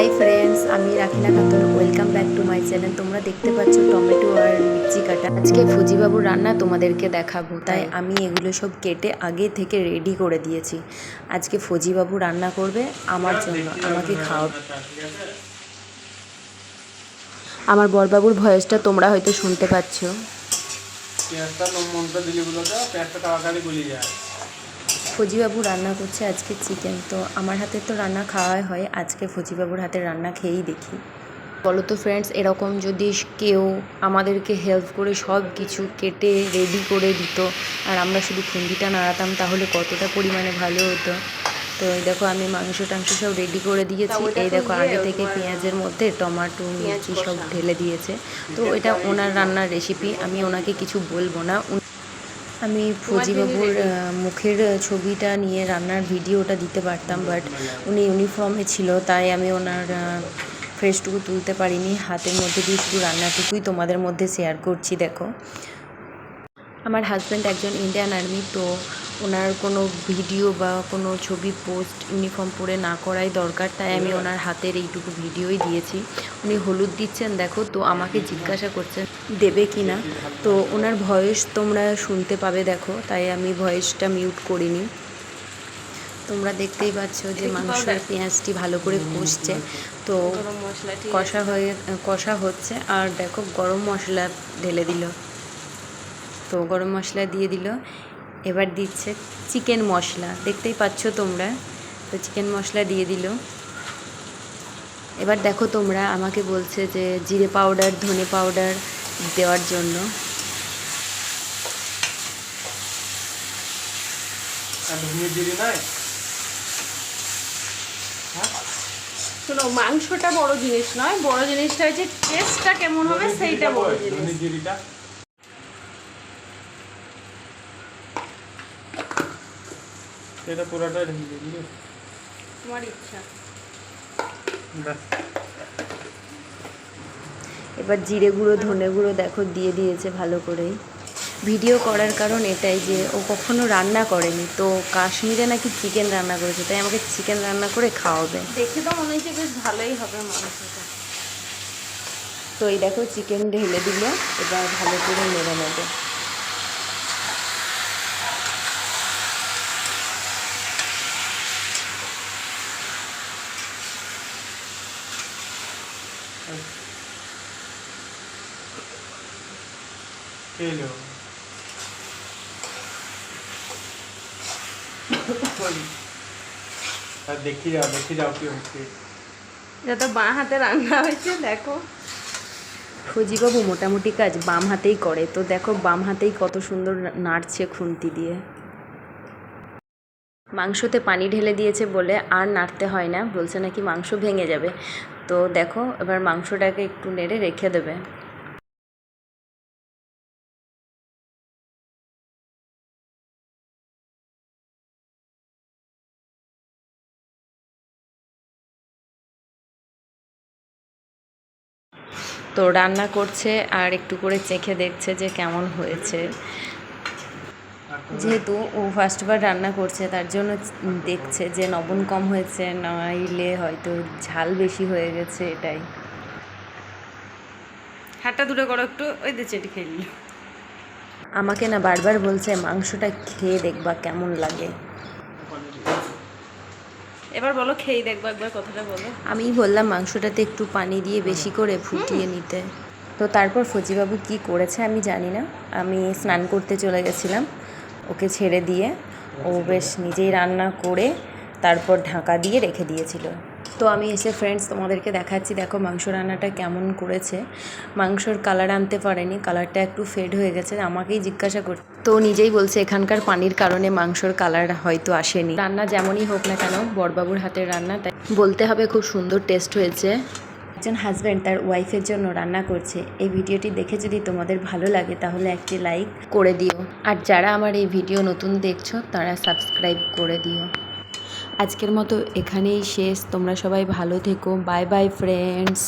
High friends আমি Rakhina Khatun welcome back to my channel তোমরা দেখতে পাচ্ছ টমেটো আর মির্চি কাটা। আজকে ফুজিবাবুর রান্না তোমাদেরকে দেখাবো। তাই আমি এগুলো সব কেটে আগে থেকে রেডি করে দিয়েছি। আজকে ফজিবাবু রান্না করবে আমার জন্য। আমাকে খাওয়াবে আমার বরবাবুর ভয়েসটা তোমরা হয়তো শুনতে পাচ্ছ। পেঁয়াজটা দিলে পেঁয়াজটা তাড়াতাড়ি গলি যায়। ফজিবাবু রান্না করছে আজকে চিকেন তো আমার হাতে তো রান্না খাওয়াই হয় আজকে ফজিবাবুর হাতে রান্না খেয়েই দেখি। বলো তো ফ্রেন্ডস এরকম যদি কেউ আমাদেরকে হেল্প করে সব কিছু কেটে রেডি করে দিত আর আমরা শুধু খুন্দিটা নাড়াতাম তাহলে কতটা পরিমাণে ভালো হতো? তো এই দেখো আমি মাংস টাংস সব রেডি করে দিয়েছি। এই দেখো আগে থেকে পেঁয়াজের মধ্যে টমাটো মির্চি সব ঢেলে দিয়েছে। তো এটা ওনার রান্নার রেসিপি আমি ওনাকে কিছু বলব না। আমি ফজিবাবুর বাবুর মুখের ছবিটা নিয়ে রান্নার ভিডিওটা দিতে পারতাম বাট উনি ইউনিফর্মে ছিল তাই আমি ওনার ফ্রেশটুকু তুলতে পারিনি। হাতের মধ্যে দিয়ে শুধু রান্নাটুকুই তোমাদের মধ্যে শেয়ার করছি দেখো। আমার হাজব্যান্ড একজন ইন্ডিয়ান আর্মি তো ওনার কোনো ভিডিও বা কোনো ছবি পোস্ট ইউনিফর্ম পরে না করাই দরকার তাই আমি ওনার হাতের এইটুকু ভিডিওই দিয়েছি। উনি হলুদ দিচ্ছেন দেখো তো আমাকে জিজ্ঞাসা করছেন দেবে কি না? তো ওনার ভয়েস তোমরা শুনতে পাবে দেখো তাই আমি ভয়েসটা মিউট করিনি। তোমরা দেখতেই পাচ্ছ যে মাংসের পেঁয়াজটি ভালো করে কষছে। তো কষা হয়ে কষা হচ্ছে আর দেখো গরম মশলা ঢেলে দিল। তো গরম মশলা দিয়ে দিল। এবার দিচ্ছে চিকেন মশলা। দেখতেই পাচ্ছ তোমরা? তো চিকেন মশলা দিয়ে দিল। এবার দেখো তোমরা আমাকে বলছে যে জিরে পাউডার ধনে পাউডার দেওয়ার জন্য। নাই? শোনো মাংসটা বড় জিনিস নয় বড় জিনিসটা হচ্ছে টেস্টটা কেমন হবে সেইটা বড় জিনিস। এটা পুরোটা ঢেলে দিবি তোমার ইচ্ছা। ব্যাস। এবার জিরে গুঁড়ো ধনে গুঁড়ো দেখো দিয়ে দিয়েছে ভালো করেই। ভিডিও করার কারণ এটাই যে ও কখনো রান্না করেনি। তো কাশ্মীরে নাকি চিকেন রান্না করেছে তাই আমাকে চিকেন রান্না করে খাওয়াবে। দেখে তো মনে হচ্ছে বেশ ভালোই হবে মাংসটা তো এই দেখো চিকেন ঢেলে দিল এবার ভালো করে নেড়ে নেবে। খেয়ে আর দেখি যাও দেখি যাও কি হচ্ছে। যত বাঁ হাতে রান্না হয়েছে দেখো। ফজিবাবু মোটামুটি কাজ বাম হাতেই করে। তো দেখো বাম হাতেই কত সুন্দর নাড়ছে খুন্তি দিয়ে। মাংসতে পানি ঢেলে দিয়েছে বলে আর নাড়তে হয় না। বলছে নাকি মাংস ভেঙে যাবে। তো দেখো, এবার মাংসটাকে একটু নেড়ে রেখে দেবে। তো রান্না করছে আর একটু করে চেখে দেখছে যে কেমন হয়েছে। যেহেতু ও ফার্স্টবার রান্না করছে তার জন্য দেখছে যে লবণ কম হয়েছে নইলে হয়তো ঝাল বেশি হয়ে গেছে এটাই। হাতটা দূরে করো একটু ওই দিয়ে চেটি খেয়ে নিল। আমাকে না বারবার বলছে মাংসটা খেয়ে দেখবা কেমন লাগে। এবার বলো খেয়ে দেখব একবার কথাটা বলো। আমি বললাম মাংসটাতে একটু পানি দিয়ে বেশি করে ফুটিয়ে নিতে। তো তারপর ফজিবাবু কি করেছে আমি জানি না। আমি স্নান করতে চলে গেছিলাম। ওকে ছেড়ে দিয়ে ও বেশ নিজেই রান্না করে তারপর ঢাকা দিয়ে রেখে দিয়েছিল। তো আমি এসে ফ্রেন্ডস তোমাদেরকে দেখাচ্ছি দেখো মাংস রান্নাটা কেমন করেছে। মাংসর কালার আনতে পারেনি কালারটা একটু ফেড হয়ে গেছে আমাকেই জিজ্ঞাসা কর তো নিজেই বলছে এখানকার পানির কারণে মাংসর কালার হয়তো আসেনি। রান্না যেমনই হোক না কেন বড়বাবুর হাতের রান্না তাই বলতে হবে খুব সুন্দর টেস্ট হয়েছে। একজন হাজব্যান্ড তার ওয়াইফের জন্য রান্না করছে। এই ভিডিওটি দেখে যদি তোমাদের ভালো লাগে, তাহলে একটি লাইক করে দিও। আর যারা আমার এই ভিডিও নতুন দেখছ, তারা সাবস্ক্রাইব করে দিও। আজকের মতো এখানেই শেষ। তোমরা সবাই ভালো থেকো। Bye bye friends